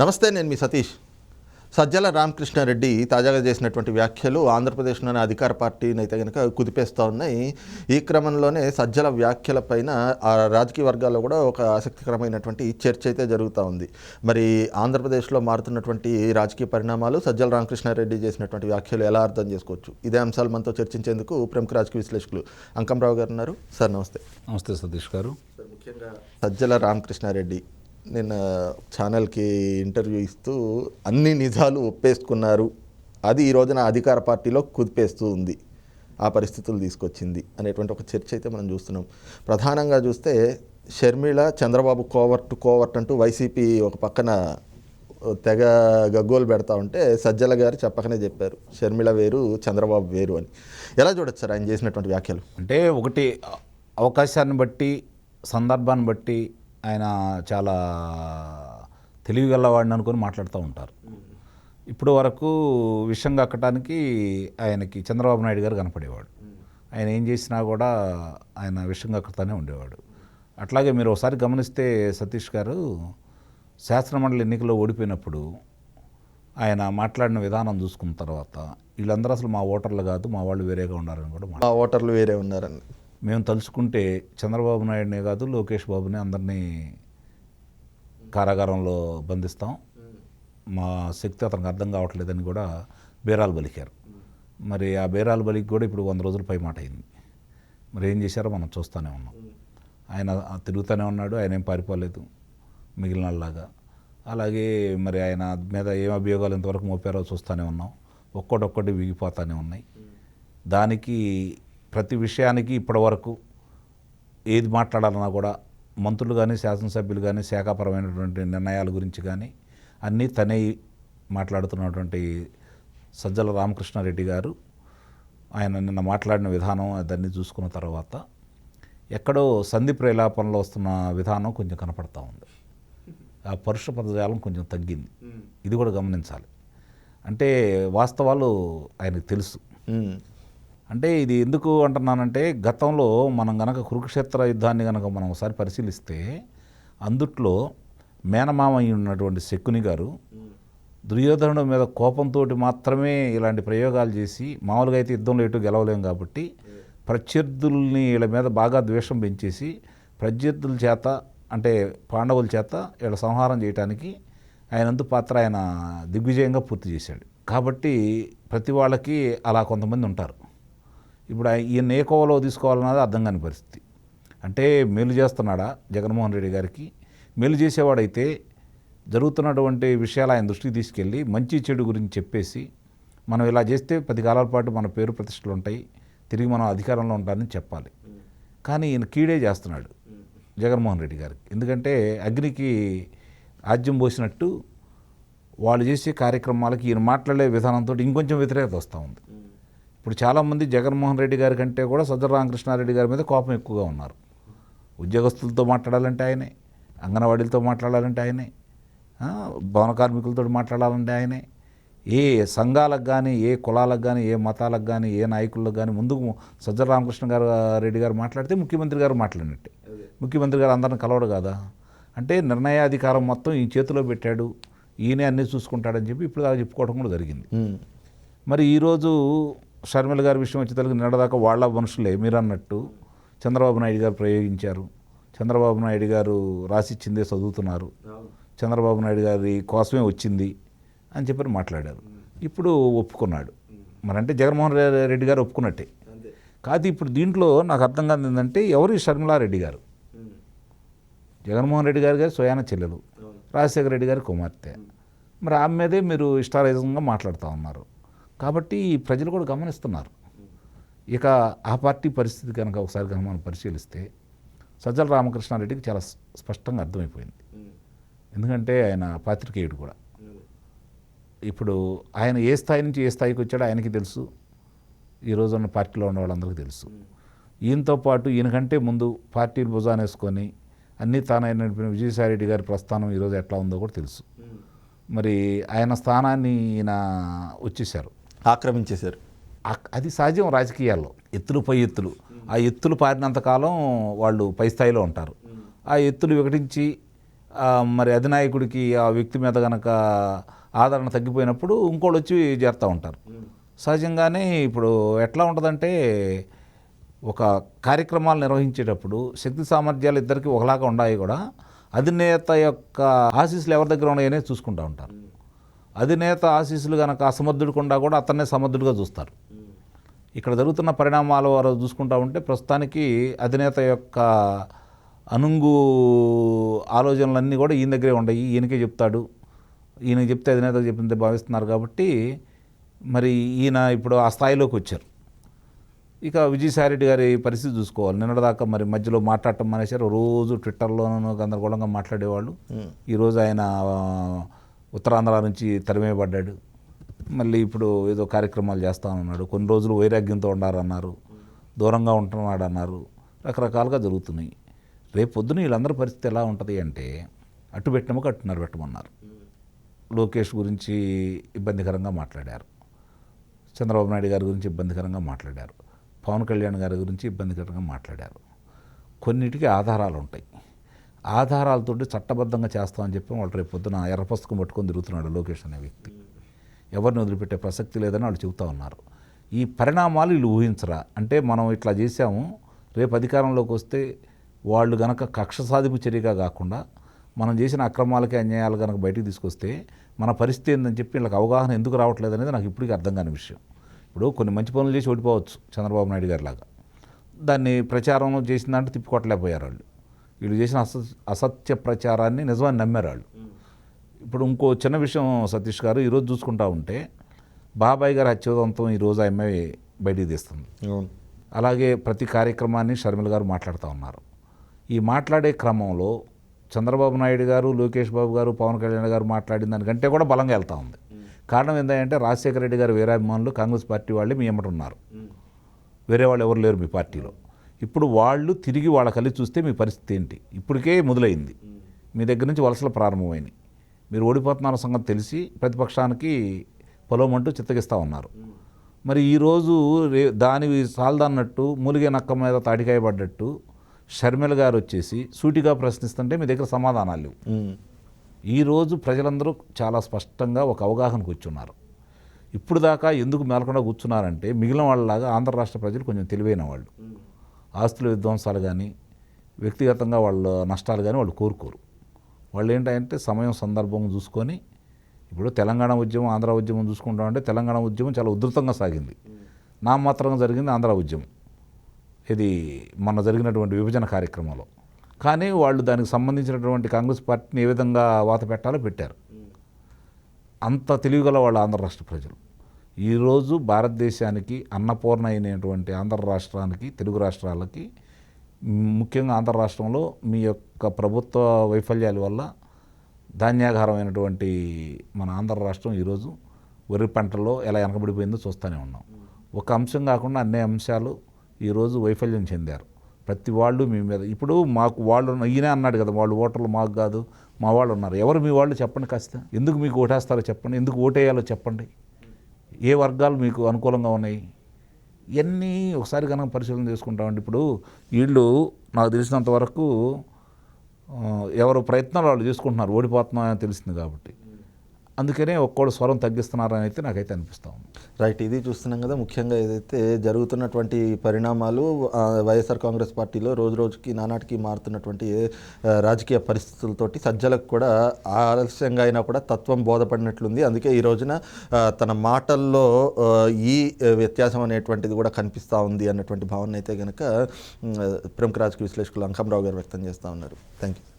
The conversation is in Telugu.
నమస్తే నేను మీ సతీష్. సజ్జల రామకృష్ణారెడ్డి తాజాగా చేసినటువంటి వ్యాఖ్యలు ఆంధ్రప్రదేశ్లోని అధికార పార్టీని అయితే కనుక కుదిపేస్తూ ఉన్నాయి. ఈ క్రమంలోనే సజ్జల వ్యాఖ్యలపైన ఆ రాజకీయ వర్గాల్లో కూడా ఒక ఆసక్తికరమైనటువంటి చర్చ అయితే జరుగుతూ ఉంది. మరి ఆంధ్రప్రదేశ్లో మారుతున్నటువంటి రాజకీయ పరిణామాలు సజ్జల రామకృష్ణారెడ్డి చేసినటువంటి వ్యాఖ్యలు ఎలా అర్థం చేసుకోవచ్చు? ఇదే అంశాలు మనతో చర్చించేందుకు ప్రముఖ రాజకీయ విశ్లేషకులు అంకంరావు గారు ఉన్నారు. సార్ నమస్తే. నమస్తే సతీష్ గారు. ముఖ్యంగా సజ్జల రామకృష్ణారెడ్డి నిన్న ఛానల్కి ఇంటర్వ్యూ ఇస్తూ అన్ని నిజాలు ఒప్పేసుకున్నారు. అది ఈ రోజున అధికార పార్టీలో కుదిపేస్తూ ఉంది. ఆ పరిస్థితులు తీసుకొచ్చింది అనేటువంటి ఒక చర్చ అయితే మనం చూస్తున్నాం. ప్రధానంగా చూస్తే షర్మిళ చంద్రబాబు కోవర్ట్ కోవర్ట్ అంటూ వైసీపీ ఒక పక్కన తెగ గగ్గోలు పెడతా ఉంటే సజ్జల గారు చెప్పకనే చెప్పారు. షర్మిళ వేరు చంద్రబాబు వేరు అని. ఎలా చూడొచ్చు సార్ ఆయన చేసినటువంటి వ్యాఖ్యలు? అంటే ఒకటి అవకాశాన్ని బట్టి సందర్భాన్ని బట్టి ఆయన చాలా తెలివిగలవాడిని అనుకొని మాట్లాడుతూ ఉంటారు. ఇప్పుడు వరకు విషయం కక్కటానికి ఆయనకి చంద్రబాబు నాయుడు గారు కనపడేవాడు. ఆయన ఏం చేసినా కూడా ఆయన విషయం కక్కతానే ఉండేవాడు. అట్లాగే మీరు ఒకసారి గమనిస్తే సతీష్ గారు శాసనమండలి ఎన్నికల్లో ఓడిపోయినప్పుడు ఆయన మాట్లాడిన విధానం చూసుకున్న తర్వాత వీళ్ళందరూ అసలు మా ఓటర్లు కాదు మా వాళ్ళు వేరేగా ఉన్నారని కూడా మా ఓటర్లు వేరే ఉన్నారని మేము తలుచుకుంటే చంద్రబాబు నాయుడునే కాదు లోకేష్ బాబుని అందరినీ కారాగారంలో బంధిస్తాం. మా శక్తి అతనికి అర్థం కావట్లేదని కూడా బేరాలు బలికారు. మరి ఆ బేరాలు బలికి కూడా ఇప్పుడు వంద రోజులు పై మాట అయింది. మరి ఏం చేశారో మనం చూస్తూనే ఉన్నాం. ఆయన తిరుగుతూనే ఉన్నాడు ఆయన ఏం పారిపోలేదు మిగిలిన వాళ్ళలాగా. అలాగే మరి ఆయన మీద ఏం అభియోగాలు ఇంతవరకు మోపారో చూస్తూనే ఉన్నాం. ఒక్కొక్కటి విగిపోతూనే ఉన్నాయి. దానికి ప్రతి విషయానికి ఇప్పటివరకు ఏది మాట్లాడాలన్నా కూడా మంత్రులు కానీ శాసనసభ్యులు కానీ శాఖాపరమైనటువంటి నిర్ణయాల గురించి కానీ అన్నీ తనే మాట్లాడుతున్నటువంటి సజ్జల రామకృష్ణారెడ్డి గారు. ఆయన నిన్న మాట్లాడిన విధానం దాన్ని చూసుకున్న తర్వాత ఎక్కడో సంధి ప్రేలాపనలో వస్తున్న విధానం కొంచెం కనపడతా ఉంది. ఆ పరుష పదజాలం కొంచెం తగ్గింది. ఇది కూడా గమనించాలి. అంటే వాస్తవాలు ఆయనకు తెలుసు. అంటే ఇది ఎందుకు అంటున్నానంటే గతంలో మనం గనక కురుక్షేత్ర యుద్ధాన్ని గనక మనం ఒకసారి పరిశీలిస్తే అందుట్లో మేనమామ అయి ఉన్నటువంటి శకుని గారు దుర్యోధనుడు మీద కోపంతో మాత్రమే ఇలాంటి ప్రయోగాలు చేసి మామూలుగా అయితే యుద్ధంలో ఎటు గెలవలేం కాబట్టి ప్రత్యర్థుల్ని వీళ్ళ మీద బాగా ద్వేషం పెంచేసి ప్రత్యర్థుల చేత అంటే పాండవుల చేత వీళ్ళ సంహారం చేయడానికి ఆయనంత పాత్ర ఆయన దిగ్విజయంగా పూర్తి చేశాడు. కాబట్టి ప్రతి వాళ్ళకి అలా కొంతమంది ఉంటారు. ఇప్పుడు ఈయన ఏ కోవలో తీసుకోవాలన్నది అర్థం కాని పరిస్థితి. అంటే మేలు చేస్తున్నాడా జగన్మోహన్ రెడ్డి గారికి? మేలు చేసేవాడైతే జరుగుతున్నటువంటి విషయాలు ఆయన దృష్టికి తీసుకెళ్ళి మంచి చెడు గురించి చెప్పేసి మనం ఇలా చేస్తే పది కాలాల పాటు మన పేరు ప్రతిష్టలు ఉంటాయి తిరిగి మనం అధికారంలో ఉంటానని చెప్పాలి. కానీ ఈయన కీడే చేస్తున్నాడు జగన్మోహన్ రెడ్డి గారికి. ఎందుకంటే అగ్నికి ఆజ్యం పోసినట్టు వాళ్ళు చేసే కార్యక్రమాలకి ఈయన మాట్లాడే విధానంతో ఇంకొంచెం వ్యతిరేకత వస్తూ ఉంది. ఇప్పుడు చాలామంది జగన్మోహన్ రెడ్డి గారి కంటే కూడా సజ్జల రామకృష్ణారెడ్డి గారి మీద కోపం ఎక్కువగా ఉన్నారు. ఉద్యోగస్తులతో మాట్లాడాలంటే ఆయనే అంగన్వాడీలతో మాట్లాడాలంటే ఆయనే భవన కార్మికులతో మాట్లాడాలంటే ఆయనే ఏ సంఘాలకు కానీ ఏ కులాలకు కానీ ఏ మతాలకు కానీ ఏ నాయకులకు కానీ ముందుకు సజ్జల రామకృష్ణ గారు రెడ్డి గారు మాట్లాడితే ముఖ్యమంత్రి గారు మాట్లాడినట్టే. ముఖ్యమంత్రి గారు అందరిని కలవడు కదా? అంటే నిర్ణయాధికారం మొత్తం ఈ చేతిలో పెట్టాడు ఈయనే అన్నీ చూసుకుంటాడని చెప్పి ఇప్పుడు దాకా చెప్పుకోవడం కూడా జరిగింది. మరి ఈరోజు షర్మిల గారి విషయం వచ్చేసరికి నిన్నదాకా వాళ్ళ మనుషులే మీరు అన్నట్టు చంద్రబాబు నాయుడు గారు ప్రయోగించారు. చంద్రబాబు నాయుడు గారు రాసిచ్చిందే చదువుతున్నారు. చంద్రబాబు నాయుడు గారి కోసమే వచ్చింది అని చెప్పి మాట్లాడారు. ఇప్పుడు ఒప్పుకున్నాడు. మరంటే జగన్మోహన్ రెడ్డి గారు ఒప్పుకున్నట్టే. కాదు ఇప్పుడు దీంట్లో నాకు అర్థం కాదు ఏంటంటే ఎవరు షర్మిలారెడ్డి గారు? జగన్మోహన్ రెడ్డి గారి గారి స్వయాన చెల్లెలు. రాజశేఖర రెడ్డి గారి కుమార్తె. మరి ఆమె మీదే మీరు ఇష్టారాజ్యంగా మాట్లాడుతూ ఉన్నారు. కాబట్టి ప్రజలు కూడా గమనిస్తున్నారు. ఇక ఆ పార్టీ పరిస్థితి కనుక ఒకసారి కనుక మనం పరిశీలిస్తే సజ్జల రామకృష్ణారెడ్డికి చాలా స్పష్టంగా అర్థమైపోయింది. ఎందుకంటే ఆయన పాత్రికేయుడు కూడా. ఇప్పుడు ఆయన ఏ స్థాయి నుంచి ఏ స్థాయికి వచ్చాడో ఆయనకి తెలుసు. ఈ ఉన్న పార్టీలో ఉన్న వాళ్ళందరికీ తెలుసు. ఈయనతో పాటు ఈయనకంటే ముందు పార్టీలు భుజానేసుకొని వేసుకొని అన్నీ తానైన నడిపిన విజయసాయిరెడ్డి గారి ప్రస్థానం ఈరోజు ఎట్లా ఉందో కూడా తెలుసు. మరి ఆయన స్థానాన్ని ఈయన వచ్చేసారు ఆక్రమించేశారు. అది సహజం రాజకీయాల్లో. ఎత్తులు పై ఎత్తులు. ఆ ఎత్తులు పారినంతకాలం వాళ్ళు పై స్థాయిలో ఉంటారు. ఆ ఎత్తులు వికటించి మరి అధినాయకుడికి ఆ వ్యక్తి మీద గనక ఆదరణ తగ్గిపోయినప్పుడు ఇంకోళ్ళు వచ్చి చేరుతూ ఉంటారు. సహజంగానే ఇప్పుడు ఎట్లా ఉంటుందంటే ఒక కార్యక్రమాలు నిర్వహించేటప్పుడు శక్తి సామర్థ్యాలు ఇద్దరికి ఒకలాగా ఉన్నాయి కూడా. అధినేత యొక్క ఆశీస్సులు ఎవరి దగ్గర ఉన్నాయనే చూసుకుంటూ ఉంటారు. అధినేత ఆశీస్సులు కనుక అసమర్థుడికుండా కూడా అతన్నే సమర్థుడిగా చూస్తారు. ఇక్కడ జరుగుతున్న పరిణామాలు వారు చూసుకుంటా ఉంటే ప్రస్తుతానికి అధినేత యొక్క అనుంగు ఆలోచనలన్నీ కూడా ఈయన దగ్గరే ఉండయి. ఈయనకే చెప్తాడు. ఈయనకి చెప్తే అధినేత చెప్పింది భావిస్తున్నారు కాబట్టి మరి ఈయన ఇప్పుడు ఆ స్థాయిలోకి వచ్చారు. ఇక విజయసాయిరెడ్డి గారి పరిస్థితి చూసుకోవాలి. నిన్నటిదాకా మరి మధ్యలో మాట్లాడటం మానేశారు. రోజు ట్విట్టర్లోనూ గందరగోళంగా మాట్లాడేవాళ్ళు. ఈరోజు ఆయన ఉత్తరాంధ్ర నుంచి తరిమేయబడ్డాడు. మళ్ళీ ఇప్పుడు ఏదో కార్యక్రమాలు చేస్తానన్నాడు కొన్ని రోజులు వైరాగ్యంతో ఉండారన్నారు దూరంగా ఉంటున్నాడు అన్నారు రకరకాలుగా జరుగుతున్నాయి. రేపు పొద్దున వీళ్ళందరి పరిస్థితి ఎలా ఉంటుంది అంటే అటు పెట్టినమో కట్టున్నారు పెట్టమన్నారు. లోకేష్ గురించి ఇబ్బందికరంగా మాట్లాడారు. చంద్రబాబు నాయుడు గారి గురించి ఇబ్బందికరంగా మాట్లాడారు. పవన్ కళ్యాణ్ గారి గురించి ఇబ్బందికరంగా మాట్లాడారు. కొన్నిటికి ఆధారాలు ఉంటాయి ఆధారాలతోటి చట్టబద్ధంగా చేస్తామని చెప్పి వాళ్ళు రేపు పొద్దున ఎర్ర పుస్తకం పట్టుకొని తిరుగుతున్నాడు లోకేష్ అనే వ్యక్తి. ఎవరిని వదిలిపెట్టే ప్రసక్తి లేదని వాళ్ళు చెబుతా ఉన్నారు. ఈ పరిణామాలు వీళ్ళు ఊహించరా? అంటే మనం ఇట్లా చేసాము రేపు అధికారంలోకి వస్తే వాళ్ళు గనక కక్ష సాధింపు చర్యగా కాకుండా మనం చేసిన అక్రమాలకి అన్యాయాలు కనుక బయటికి తీసుకొస్తే మన పరిస్థితి ఏందని చెప్పి వీళ్ళకి అవగాహన ఎందుకు రావట్లేదు అనేది నాకు ఇప్పటికీ అర్థం కాని విషయం. ఇప్పుడు కొన్ని మంచి పనులు చేసి ఓడిపోవచ్చు చంద్రబాబు నాయుడు గారిలాగా. దాన్ని ప్రచారం చేసిన దాంట్లో తిప్పికొట్టలేకపోయారు వాళ్ళు. వీళ్ళు చేసిన అస అసత్య ప్రచారాన్ని నిజమని నమ్మారు వాళ్ళు ఇప్పుడు ఇంకో చిన్న విషయం సతీష్ గారు ఈరోజు చూసుకుంటా ఉంటే బాబాయ్ గారి హత్యోదంతం ఈరోజు ఆ అమ్మాయి బయటికి తీస్తుంది. అలాగే ప్రతి కార్యక్రమాన్ని షర్మిల గారు మాట్లాడుతూ ఉన్నారు. ఈ మాట్లాడే క్రమంలో చంద్రబాబు నాయుడు గారు లోకేష్ బాబు గారు పవన్ కళ్యాణ్ గారు మాట్లాడిన దానికంటే కూడా బలంగా వెళ్తూ ఉంది. కారణం ఏంటంటే రాజశేఖర రెడ్డి గారు వీరాభిమానులు కాంగ్రెస్ పార్టీ వాళ్ళే మీ ఎమ్మట ఉన్నారు. వేరే వాళ్ళు ఎవరు లేరు మీ పార్టీలో. ఇప్పుడు వాళ్ళు తిరిగి వాళ్ళ కలిసి చూస్తే మీ పరిస్థితి ఏంటి? ఇప్పటికే మొదలైంది. మీ దగ్గర నుంచి వలసలు ప్రారంభమైనవి మీరు ఓడిపోతున్నారు సంగతి తెలిసి ప్రతిపక్షానికి పొలమంటూ చిత్తగిస్తూ ఉన్నారు. మరి ఈరోజు రే దాని సాల్దన్నట్టు మూలిగే నక్క మీద తాటికాయ పడ్డట్టు షర్మిల గారు వచ్చేసి సూటిగా ప్రశ్నిస్తుంటే మీ దగ్గర సమాధానాలు లేవు. ఈరోజు ప్రజలందరూ చాలా స్పష్టంగా ఒక అవగాహనకు వచ్చున్నారు. ఇప్పుడు దాకా ఎందుకు మేలకుండా కూర్చున్నారంటే మిగిలిన వాళ్ళలాగా ఆంధ్ర రాష్ట్ర ప్రజలు కొంచెం తెలివైన వాళ్ళు. ఆస్తుల విధ్వంసాలు కానీ వ్యక్తిగతంగా వాళ్ళ నష్టాలు కానీ వాళ్ళు కోరుకోరు. వాళ్ళు ఏంటంటే సమయం సందర్భం చూసుకొని ఇప్పుడు తెలంగాణ ఉద్యమం ఆంధ్ర ఉద్యమం చూసుకుంటామంటే తెలంగాణ ఉద్యమం చాలా ఉధృతంగా సాగింది. నామాత్రంగా జరిగింది ఆంధ్ర ఉద్యమం. ఇది మొన్న జరిగినటువంటి విభజన కార్యక్రమంలో. కానీ వాళ్ళు దానికి సంబంధించినటువంటి కాంగ్రెస్ పార్టీని ఏ విధంగా వాత పెట్టాలో పెట్టారు. అంత తెలివిగల వాళ్ళు ఆంధ్ర రాష్ట్ర ప్రజలు. ఈరోజు భారతదేశానికి అన్నపూర్ణ అయినటువంటి ఆంధ్ర రాష్ట్రానికి తెలుగు రాష్ట్రాలకి ముఖ్యంగా ఆంధ్ర రాష్ట్రంలో మీ యొక్క ప్రభుత్వ వైఫల్యాల వల్ల ధాన్యాగారమైనటువంటి మన ఆంధ్ర రాష్ట్రం ఈరోజు వరి పంటలో ఎలా వెనకబడిపోయిందో చూస్తూనే ఉన్నాం. ఒక అంశం కాకుండా అన్ని అంశాలు ఈరోజు వైఫల్యం చెందారు. ప్రతి వాళ్ళు మీ మీద ఇప్పుడు మాకు వాళ్ళు ఉన్న- ఈయనే అన్నాడు కదా వాళ్ళు ఓటర్లు మాకు కాదు మా వాళ్ళు ఉన్నారు. ఎవరు మీ వాళ్ళు చెప్పండి కాస్త. ఎందుకు మీకు ఓటేస్తారో చెప్పండి ఎందుకు ఓటేయాలో చెప్పండి. ఏ వర్గాలు మీకు అనుకూలంగా ఉన్నాయి? ఇవన్నీ ఒకసారి కనుక పరిశీలన చేసుకుంటామండి. ఇప్పుడు వీళ్ళు నాకు తెలిసినంత వరకు ఎవరు ప్రయత్నాలు వాళ్ళు చేసుకుంటున్నారు. ఓడిపోతున్నాయని తెలిసింది కాబట్టి. అందుకనే ఒక్కోడు స్వరం తగ్గిస్తున్నారని అయితే నాకైతే అనిపిస్తా ఉంది. రైట్ ఇది చూస్తున్నాం కదా ముఖ్యంగా ఏదైతే జరుగుతున్నటువంటి పరిణామాలు వైఎస్ఆర్ కాంగ్రెస్ పార్టీలో రోజు రోజుకి నానాటికి మారుతున్నటువంటి రాజకీయ పరిస్థితులతోటి సజ్జలకు కూడా ఆలస్యంగా అయినా కూడా తత్వం బోధపడినట్లుంది. అందుకే ఈ రోజున తన మాటల్లో ఈ వ్యత్యాసం అనేటువంటిది కూడా కనిపిస్తూ ఉంది అన్నటువంటి భావన అయితే కనుక ప్రముఖ రాజకీయ విశ్లేషకులు అంకంరావు గారు వ్యక్తం చేస్తూ ఉన్నారు. Thank you